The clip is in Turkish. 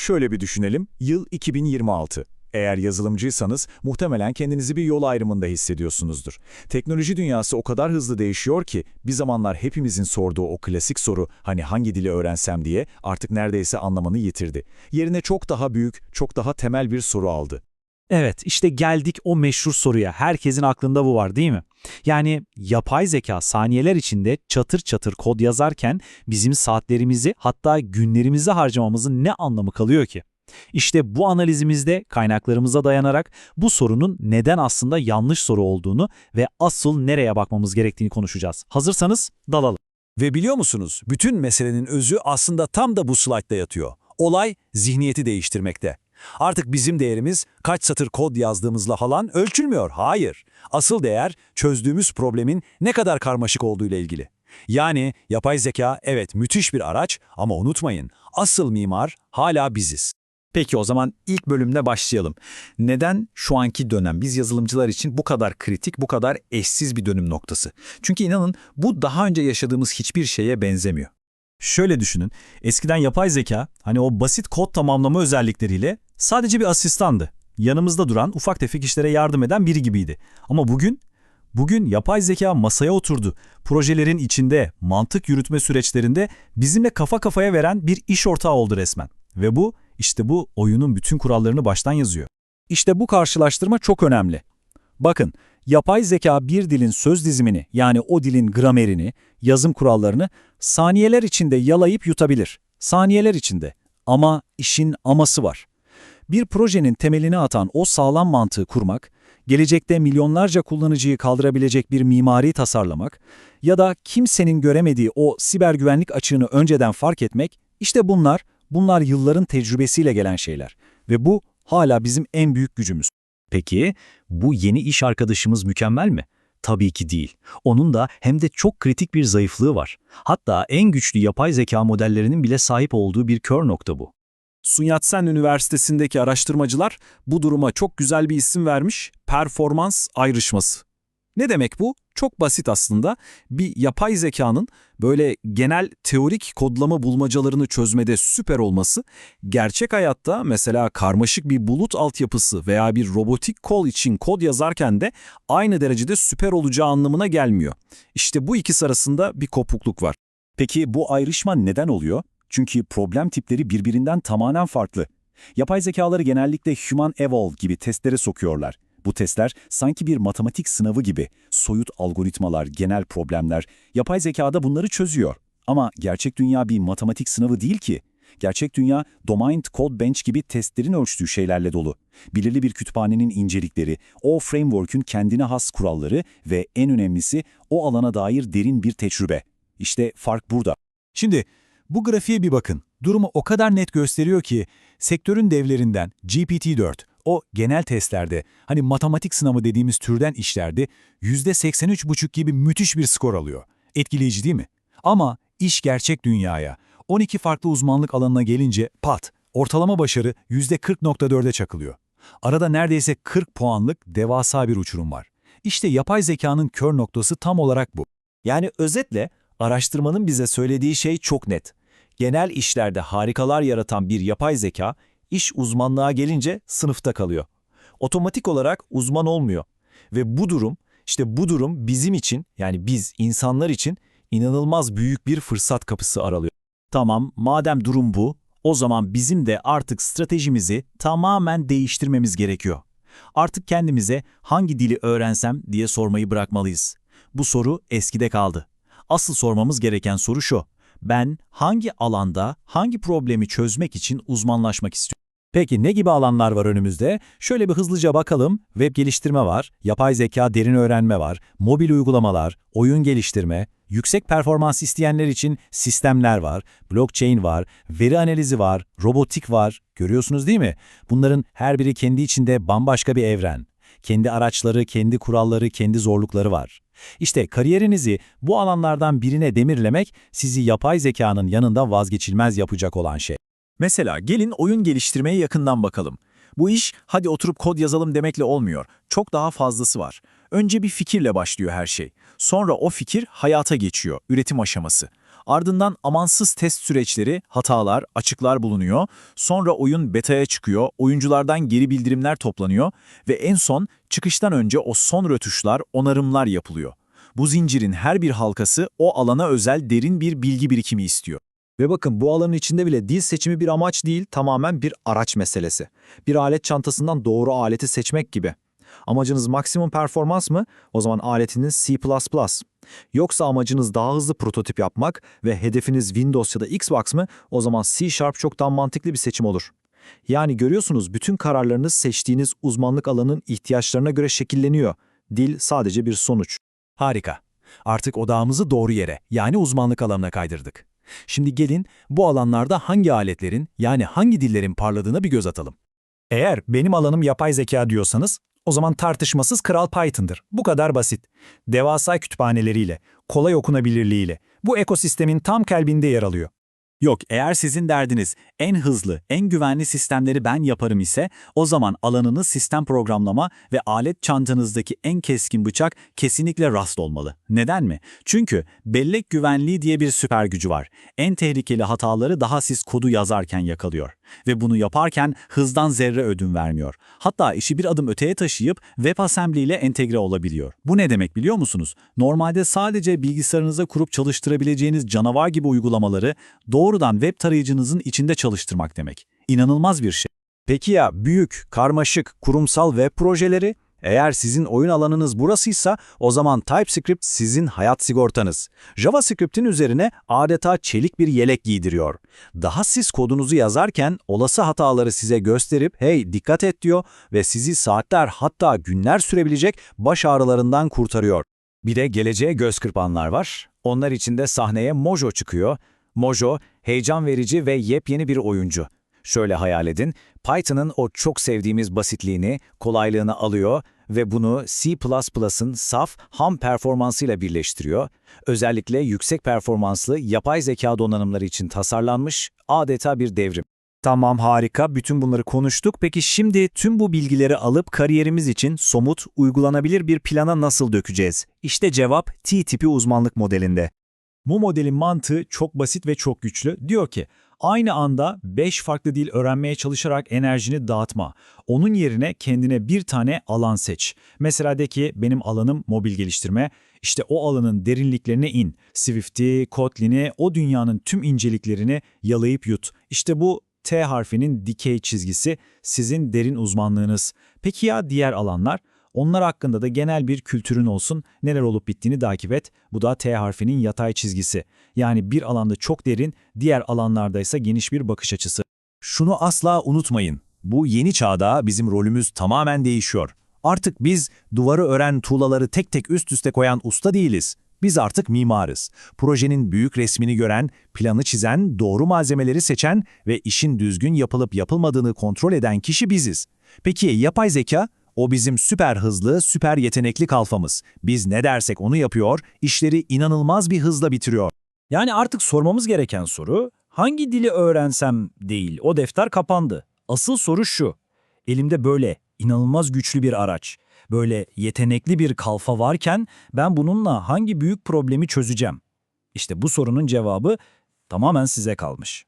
Şöyle bir düşünelim, yıl 2026. Eğer yazılımcıysanız muhtemelen kendinizi bir yol ayrımında hissediyorsunuzdur. Teknoloji dünyası o kadar hızlı değişiyor ki bir zamanlar hepimizin sorduğu o klasik soru hani hangi dili öğrensem diye artık neredeyse anlamını yitirdi. Yerine çok daha büyük, çok daha temel bir soru aldı. Evet, işte geldik o meşhur soruya. Herkesin aklında bu var değil mi? Yani yapay zeka saniyeler içinde çatır çatır kod yazarken bizim saatlerimizi hatta günlerimizi harcamamızın ne anlamı kalıyor ki? İşte bu analizimizde kaynaklarımıza dayanarak bu sorunun neden aslında yanlış soru olduğunu ve asıl nereye bakmamız gerektiğini konuşacağız. Hazırsanız dalalım. Ve biliyor musunuz, bütün meselenin özü aslında tam da bu slaytta yatıyor. Olay zihniyeti değiştirmekte. Artık bizim değerimiz kaç satır kod yazdığımızla falan ölçülmüyor. Hayır. Asıl değer çözdüğümüz problemin ne kadar karmaşık olduğuyla ilgili. Yani yapay zeka evet müthiş bir araç ama unutmayın asıl mimar hala biziz. Peki o zaman ilk bölümde başlayalım. Neden şu anki dönem biz yazılımcılar için bu kadar kritik, bu kadar eşsiz bir dönüm noktası? Çünkü inanın bu daha önce yaşadığımız hiçbir şeye benzemiyor. Şöyle düşünün, eskiden yapay zeka hani o basit kod tamamlama özellikleriyle sadece bir asistandı. Yanımızda duran ufak tefek işlere yardım eden biri gibiydi. Ama bugün, bugün yapay zeka masaya oturdu. Projelerin içinde, mantık yürütme süreçlerinde bizimle kafa kafaya veren bir iş ortağı oldu resmen. Ve bu, işte bu oyunun bütün kurallarını baştan yazıyor. İşte bu karşılaştırma çok önemli. Bakın, yapay zeka bir dilin söz dizimini yani o dilin gramerini, yazım kurallarını saniyeler içinde yalayıp yutabilir. Saniyeler içinde. Ama işin aması var. Bir projenin temelini atan o sağlam mantığı kurmak, gelecekte milyonlarca kullanıcıyı kaldırabilecek bir mimari tasarlamak ya da kimsenin göremediği o siber güvenlik açığını önceden fark etmek, işte bunlar, bunlar yılların tecrübesiyle gelen şeyler. Ve bu hala bizim en büyük gücümüz. Peki bu yeni iş arkadaşımız mükemmel mi? Tabii ki değil. Onun da hem de çok kritik bir zayıflığı var. Hatta en güçlü yapay zeka modellerinin bile sahip olduğu bir kör nokta bu. Sun Yat-sen Üniversitesi'ndeki araştırmacılar bu duruma çok güzel bir isim vermiş, performans ayrışması. Ne demek bu? Çok basit aslında. Bir yapay zekanın böyle genel teorik kodlama bulmacalarını çözmede süper olması, gerçek hayatta mesela karmaşık bir bulut altyapısı veya bir robotik kol için kod yazarken de aynı derecede süper olacağı anlamına gelmiyor. İşte bu ikisi arasında bir kopukluk var. Peki bu ayrışma neden oluyor? Çünkü problem tipleri birbirinden tamamen farklı. Yapay zekaları genellikle Human Evolve gibi testlere sokuyorlar. Bu testler sanki bir matematik sınavı gibi soyut algoritmalar, genel problemler, yapay zekada bunları çözüyor. Ama gerçek dünya bir matematik sınavı değil ki. Gerçek dünya Domain Code Bench gibi testlerin ölçtüğü şeylerle dolu. Belirli bir kütüphanenin incelikleri, o framework'ün kendine has kuralları ve en önemlisi o alana dair derin bir tecrübe. İşte fark burada. Şimdi bu grafiğe bir bakın. Durumu o kadar net gösteriyor ki sektörün devlerinden GPT-4 o genel testlerde hani matematik sınavı dediğimiz türden işlerde %83,5 gibi müthiş bir skor alıyor. Etkileyici değil mi? Ama iş gerçek dünyaya, 12 farklı uzmanlık alanına gelince pat, ortalama başarı %40.4'e çakılıyor. Arada neredeyse 40 puanlık devasa bir uçurum var. İşte yapay zekanın kör noktası tam olarak bu. Yani özetle araştırmanın bize söylediği şey çok net. Genel işlerde harikalar yaratan bir yapay zeka, iş uzmanlığa gelince sınıfta kalıyor. Otomatik olarak uzman olmuyor. Ve bu durum, işte bu durum bizim için, yani biz insanlar için inanılmaz büyük bir fırsat kapısı aralıyor. Tamam, madem durum bu, o zaman bizim de artık stratejimizi tamamen değiştirmemiz gerekiyor. Artık kendimize hangi dili öğrensem diye sormayı bırakmalıyız. Bu soru eskide kaldı. Asıl sormamız gereken soru şu. Ben hangi alanda, hangi problemi çözmek için uzmanlaşmak istiyorum? Peki ne gibi alanlar var önümüzde? Şöyle bir hızlıca bakalım. Web geliştirme var, yapay zeka derin öğrenme var, mobil uygulamalar, oyun geliştirme, yüksek performans isteyenler için sistemler var, blockchain var, veri analizi var, robotik var. Görüyorsunuz değil mi? Bunların her biri kendi içinde bambaşka bir evren. Kendi araçları, kendi kuralları, kendi zorlukları var. İşte kariyerinizi bu alanlardan birine demirlemek sizi yapay zekanın yanında vazgeçilmez yapacak olan şey. Mesela gelin oyun geliştirmeye yakından bakalım. Bu iş hadi oturup kod yazalım demekle olmuyor. Çok daha fazlası var. Önce bir fikirle başlıyor her şey. Sonra o fikir hayata geçiyor, üretim aşaması. Ardından amansız test süreçleri, hatalar, açıklar bulunuyor. Sonra oyun beta'ya çıkıyor, oyunculardan geri bildirimler toplanıyor ve en son çıkıştan önce o son rötuşlar, onarımlar yapılıyor. Bu zincirin her bir halkası o alana özel derin bir bilgi birikimi istiyor. Ve bakın bu alanın içinde bile dil seçimi bir amaç değil, tamamen bir araç meselesi. Bir alet çantasından doğru aleti seçmek gibi. Amacınız maksimum performans mı? O zaman aletiniz C++. Yoksa amacınız daha hızlı prototip yapmak ve hedefiniz Windows ya da Xbox mı? O zaman C Sharp çok mantıklı bir seçim olur. Yani görüyorsunuz bütün kararlarınız seçtiğiniz uzmanlık alanının ihtiyaçlarına göre şekilleniyor. Dil sadece bir sonuç. Harika. Artık odağımızı doğru yere, yani uzmanlık alanına kaydırdık. Şimdi gelin bu alanlarda hangi aletlerin, yani hangi dillerin parladığına bir göz atalım. Eğer benim alanım yapay zeka diyorsanız, o zaman tartışmasız Kral Python'dır. Bu kadar basit. Devasa kütüphaneleriyle, kolay okunabilirliğiyle, bu ekosistemin tam kalbinde yer alıyor. Yok, eğer sizin derdiniz en hızlı, en güvenli sistemleri ben yaparım ise o zaman alanınız sistem programlama ve alet çantanızdaki en keskin bıçak kesinlikle Rust olmalı. Neden mi? Çünkü bellek güvenliği diye bir süper gücü var. En tehlikeli hataları daha siz kodu yazarken yakalıyor. Ve bunu yaparken hızdan zerre ödün vermiyor. Hatta işi bir adım öteye taşıyıp WebAssembly ile entegre olabiliyor. Bu ne demek biliyor musunuz? Normalde sadece bilgisayarınıza kurup çalıştırabileceğiniz canavar gibi uygulamaları doğrudan web tarayıcınızın içinde çalıştırmak demek. İnanılmaz bir şey. Peki ya büyük, karmaşık, kurumsal web projeleri? Eğer sizin oyun alanınız burasıysa o zaman TypeScript sizin hayat sigortanız. JavaScript'in üzerine adeta çelik bir yelek giydiriyor. Daha siz kodunuzu yazarken olası hataları size gösterip hey dikkat et diyor ve sizi saatler hatta günler sürebilecek baş ağrılarından kurtarıyor. Bir de geleceğe göz kırpanlar var. Onlar için de sahneye Mojo çıkıyor. Mojo, heyecan verici ve yepyeni bir oyuncu. Şöyle hayal edin, Python'ın o çok sevdiğimiz basitliğini, kolaylığını alıyor ve bunu C++'ın saf, ham performansıyla birleştiriyor. Özellikle yüksek performanslı yapay zeka donanımları için tasarlanmış adeta bir devrim. Tamam harika bütün bunları konuştuk. Peki şimdi tüm bu bilgileri alıp kariyerimiz için somut, uygulanabilir bir plana nasıl dökeceğiz? İşte cevap T tipi uzmanlık modelinde. Bu modelin mantığı çok basit ve çok güçlü. Diyor ki, aynı anda 5 farklı dil öğrenmeye çalışarak enerjini dağıtma. Onun yerine kendine bir tane alan seç. Mesela de ki benim alanım mobil geliştirme. İşte o alanın derinliklerine in. Swift'i, Kotlin'i, o dünyanın tüm inceliklerini yalayıp yut. İşte bu T harfinin dikey çizgisi sizin derin uzmanlığınız. Peki ya diğer alanlar? Onlar hakkında da genel bir kültürün olsun, neler olup bittiğini takip et. Bu da T harfinin yatay çizgisi. Yani bir alanda çok derin, diğer alanlarda ise geniş bir bakış açısı. Şunu asla unutmayın. Bu yeni çağda bizim rolümüz tamamen değişiyor. Artık biz duvarı ören tuğlaları tek tek üst üste koyan usta değiliz. Biz artık mimarız. Projenin büyük resmini gören, planı çizen, doğru malzemeleri seçen ve işin düzgün yapılıp yapılmadığını kontrol eden kişi biziz. Peki yapay zeka? O bizim süper hızlı, süper yetenekli kalfamız. Biz ne dersek onu yapıyor, işleri inanılmaz bir hızla bitiriyor. Yani artık sormamız gereken soru, hangi dili öğrensem değil, o defter kapandı. Asıl soru şu, elimde böyle inanılmaz güçlü bir araç, böyle yetenekli bir kalfa varken ben bununla hangi büyük problemi çözeceğim? İşte bu sorunun cevabı tamamen size kalmış.